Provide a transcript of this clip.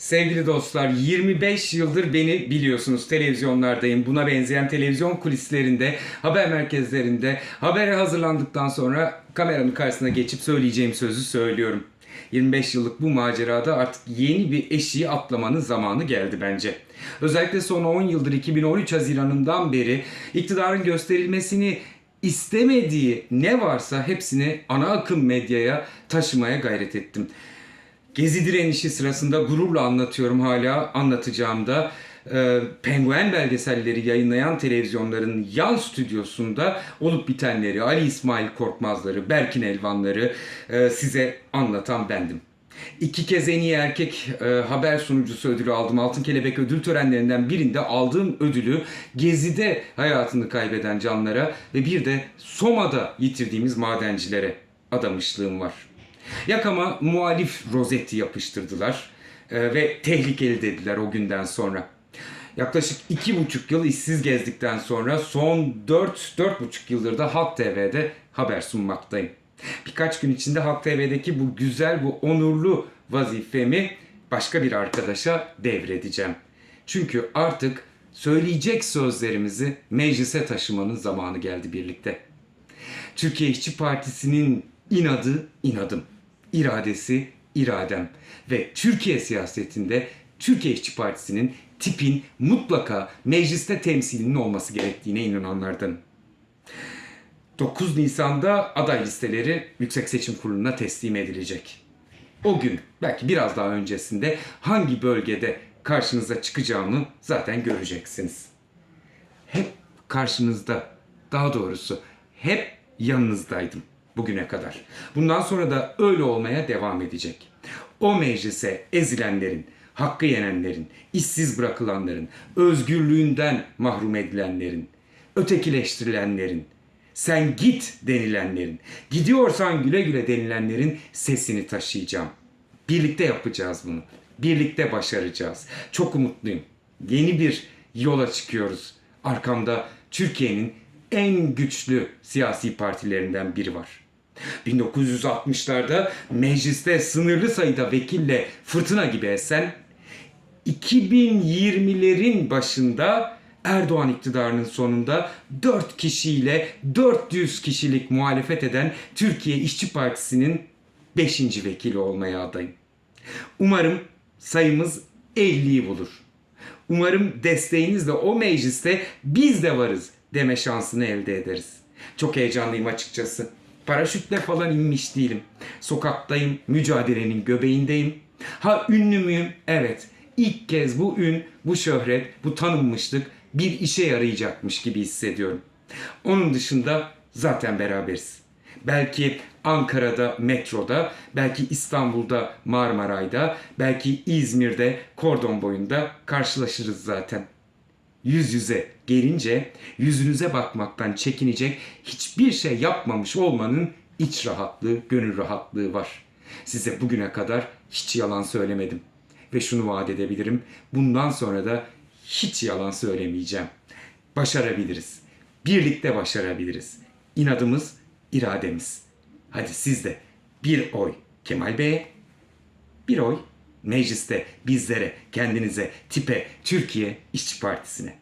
Sevgili dostlar 25 yıldır beni biliyorsunuz televizyonlardayım. Buna benzeyen televizyon kulislerinde, haber merkezlerinde habere hazırlandıktan sonra kameranın karşısına geçip söyleyeceğim sözü söylüyorum. 25 yıllık bu macerada artık yeni bir eşiği atlamanın zamanı geldi bence. Özellikle son 10 yıldır 2013 Haziran'ından beri iktidarın gösterilmesini istemediği ne varsa hepsini ana akım medyaya taşımaya gayret ettim. Gezi direnişi sırasında gururla anlatıyorum hala anlatacağım da. Ee, Penguen belgeselleri yayınlayan televizyonların yan stüdyosunda olup bitenleri, Ali İsmail Korkmazları, Berkin Elvanları e, size anlatan bendim. İki kez en iyi erkek e, haber sunucusu ödülü aldım. Altın Kelebek ödül törenlerinden birinde aldığım ödülü Gezi'de hayatını kaybeden canlara ve bir de Soma'da yitirdiğimiz madencilere adamışlığım var. Yakama muhalif rozeti yapıştırdılar e, ve tehlikeli dediler o günden sonra. Yaklaşık iki buçuk yıl işsiz gezdikten sonra son dört, dört buçuk yıldır da Halk TV'de haber sunmaktayım. Birkaç gün içinde Halk TV'deki bu güzel, bu onurlu vazifemi başka bir arkadaşa devredeceğim. Çünkü artık söyleyecek sözlerimizi meclise taşımanın zamanı geldi birlikte. Türkiye İşçi Partisi'nin inadı inadım, iradesi iradem ve Türkiye siyasetinde Türkiye İşçi Partisi'nin tipin mutlaka mecliste temsilinin olması gerektiğine inananlardanım. 9 Nisan'da aday listeleri Yüksek Seçim Kurulu'na teslim edilecek. O gün belki biraz daha öncesinde hangi bölgede karşınıza çıkacağımı zaten göreceksiniz hep karşınızda, daha doğrusu hep yanınızdaydım bugüne kadar. Bundan sonra da öyle olmaya devam edecek. O meclise ezilenlerin, hakkı yenenlerin, işsiz bırakılanların, özgürlüğünden mahrum edilenlerin, ötekileştirilenlerin, sen git denilenlerin, gidiyorsan güle güle denilenlerin sesini taşıyacağım. Birlikte yapacağız bunu. Birlikte başaracağız. Çok umutluyum. Yeni bir yola çıkıyoruz. Arkamda Türkiye'nin en güçlü siyasi partilerinden biri var. 1960'larda mecliste sınırlı sayıda vekille fırtına gibi esen 2020'lerin başında Erdoğan iktidarının sonunda 4 kişiyle 400 kişilik muhalefet eden Türkiye İşçi Partisi'nin 5. vekili olmaya adayım. Umarım sayımız 50'yi bulur. Umarım desteğinizle o mecliste biz de varız deme şansını elde ederiz. Çok heyecanlıyım açıkçası. Paraşütle falan inmiş değilim. Sokaktayım, mücadelenin göbeğindeyim. Ha ünlü müyüm? Evet. İlk kez bu ün, bu şöhret, bu tanınmışlık bir işe yarayacakmış gibi hissediyorum. Onun dışında zaten beraberiz. Belki Ankara'da metroda, belki İstanbul'da Marmaray'da, belki İzmir'de kordon boyunda karşılaşırız zaten. Yüz yüze gelince yüzünüze bakmaktan çekinecek hiçbir şey yapmamış olmanın iç rahatlığı, gönül rahatlığı var. Size bugüne kadar hiç yalan söylemedim. Ve şunu vaat edebilirim. Bundan sonra da hiç yalan söylemeyeceğim. Başarabiliriz. Birlikte başarabiliriz. İnadımız, irademiz. Hadi siz de bir oy Kemal Bey'e, bir oy mecliste bizlere, kendinize, tipe, Türkiye İşçi Partisi'ne.